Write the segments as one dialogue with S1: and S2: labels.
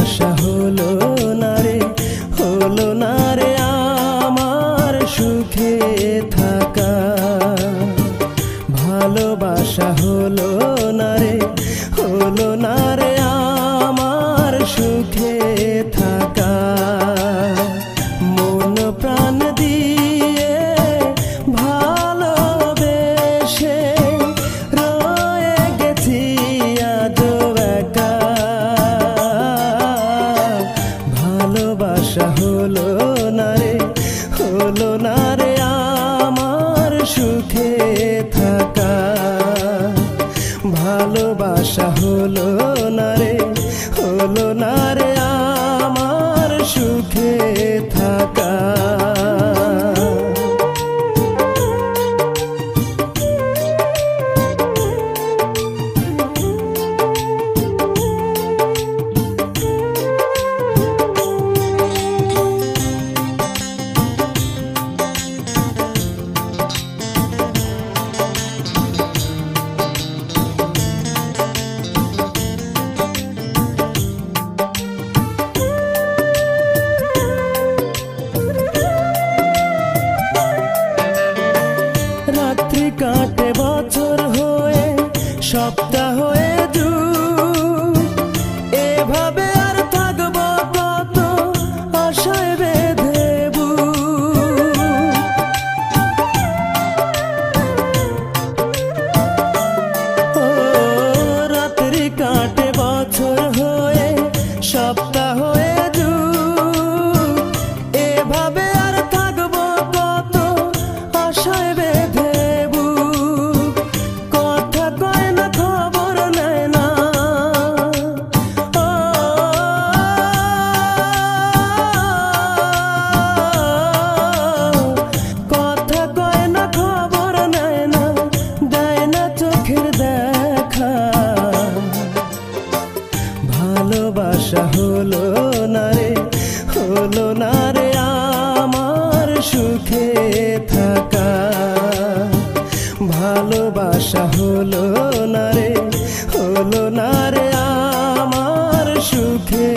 S1: আশা হলো না রে, হলো না রে আমার সুখে থাকা। ভালোবাসা হলো না রে, হলো না রে আমার সুখে থাকা। আশা হলো না রে, হলো না রে আমার সুখে থাকা। ভালোবাসা হলো না রে, হলো না রে কাটে বছর হয়ে সপ্তাহ হয়ে দূর। হলো না রে হলো না রে আমার সুখে।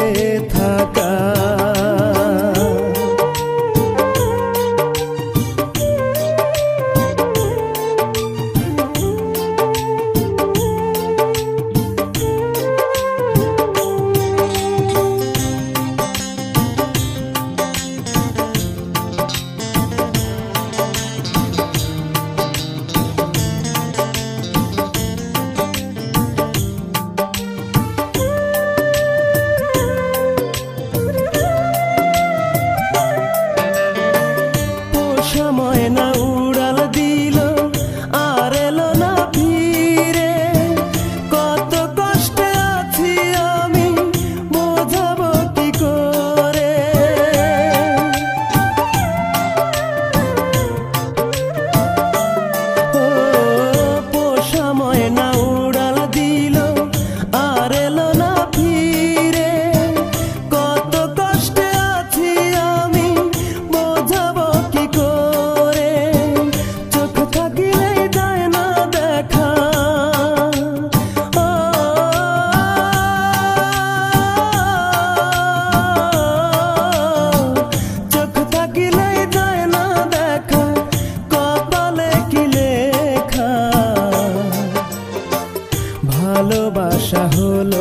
S1: হলো